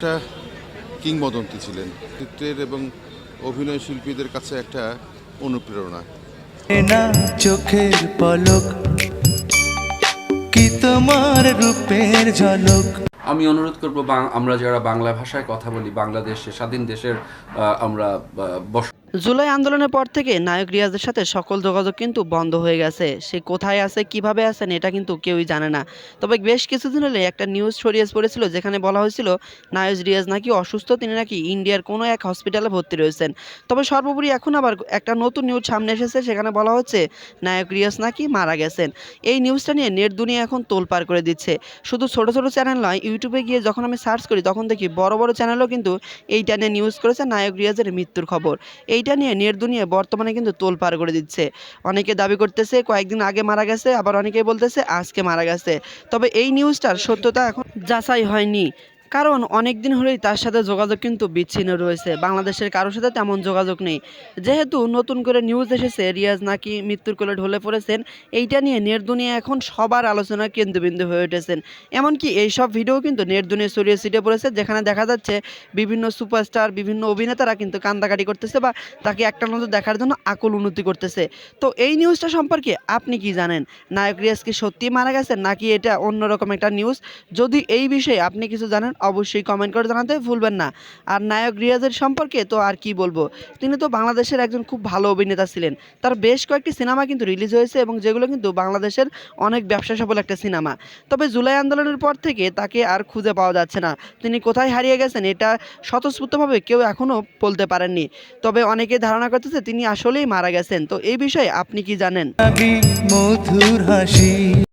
একটা কিংবদন্তি ছিলেন। চিত্রের এবং অভিনয় শিল্পীদের কাছে একটা অনুপ্রেরণা। না চোখের পলক কি তোমার রূপের ঝলক? আমি অনুরোধ করব আমরা যারা বাংলা ভাষায় কথা বলি বাংলাদেশে স্বাধীন দেশের আহ, আমরা বস জুলাই আন্দোলনের পর থেকে নায়ক রিয়াজের সাথে সকল যোগাযোগ কিন্তু বন্ধ হয়ে গেছে। সে কোথায় আছে, কীভাবে আছেন, এটা কিন্তু কেউই জানে না। তবে বেশ কিছুদিন হলে একটা নিউজ ছড়িয়ে পড়েছিল, যেখানে বলা হয়েছিল, নায়ক রিয়াজ নাকি অসুস্থ, তিনি নাকি ইন্ডিয়ার কোনো এক হসপিটালে ভর্তি রয়েছেন। তবে সর্বোপরি এখন আবার একটা নতুন নিউজ সামনে এসেছে, সেখানে বলা হচ্ছে, নায়ক রিয়াজ নাকি মারা গেছেন। এই নিউজটা নিয়ে নেট দুনিয়া এখন তোলপাড় করে দিচ্ছে। শুধু ছোট ছোট চ্যানেল নয় ইউটিউবে গিয়ে যখন আমি সার্চ করি, তখন দেখি বড় বড় চ্যানেলও কিন্তু এইটা নিয়ে নিউজ করেছে নায়ক রিয়াজের মৃত্যুর খবর। এইটা নিয়ে নেট দুনিয়ায় বর্তমানে কিন্তু তোল পার করে দিচ্ছে। অনেকে দাবি করতেছে, কয়েকদিন আগে মারা গেছে, আবার অনেকেই বলতেছে, আজকে মারা গেছে। তবে এই নিউজটার সত্যতা এখন যাচাই হয়নি। কারণ অনেক দিন হলেই তার সাথে যোগাযোগ কিন্তু বিচ্ছিন্ন রয়েছে। বাংলাদেশের কারোর সাথে তেমন যোগাযোগ নেই। যেহেতু নতুন করে নিউজ এসেছে, রিয়াজ নাকি মৃত্যুর কোলে ঢলে পড়েছেন, এইটা নিয়ে নেট দুনিয়া এখন সবার আলোচনার কেন্দ্রবিন্দু হয়ে উঠেছেন। এমনকি এইসব ভিডিও কিন্তু নেট দুনিয়া ছড়িয়ে ছিটে পড়েছে, যেখানে দেখা যাচ্ছে বিভিন্ন সুপারস্টার বিভিন্ন অভিনেতারা কিন্তু কান্দাকাটি করতেছে বা তাকে একটা নজর দেখার জন্য আকুল উন্নতি করতেছে। তো এই নিউজটা সম্পর্কে আপনি কি জানেন? নায়ক রিয়াজ কি সত্যি মারা গেছেন? নাকি এটা অন্যরকম একটা নিউজ যদি এই বিষয়ে আপনি কিছু জানেন অবশ্যই কমেন্ট করে জানাতে ভুলবেন না। আর নায়ক রিয়াজের সম্পর্কে তো আর কি বলব? তিনি তো বাংলাদেশের একজন খুব ভালো অভিনেতা ছিলেন। তার বেশ কয়েকটি সিনেমা কিন্তু রিলিজ হয়েছে এবং যেগুলো কিন্তু বাংলাদেশের অনেক ব্যবসা সফল একটা সিনেমা। তবে জুলাই আন্দোলনের পর থেকে তাকে আর খুঁজে পাওয়া যাচ্ছে না। তিনি কোথায় হারিয়ে গেছেন এটা স্বতঃস্ফূর্তভাবে কেউ এখনও বলতে পারেননি। তবে অনেকে ধারণা করতেছে তিনি আসলেই মারা গেছেন। তো এই বিষয়ে আপনি কি জানেন? মধুর হাসি।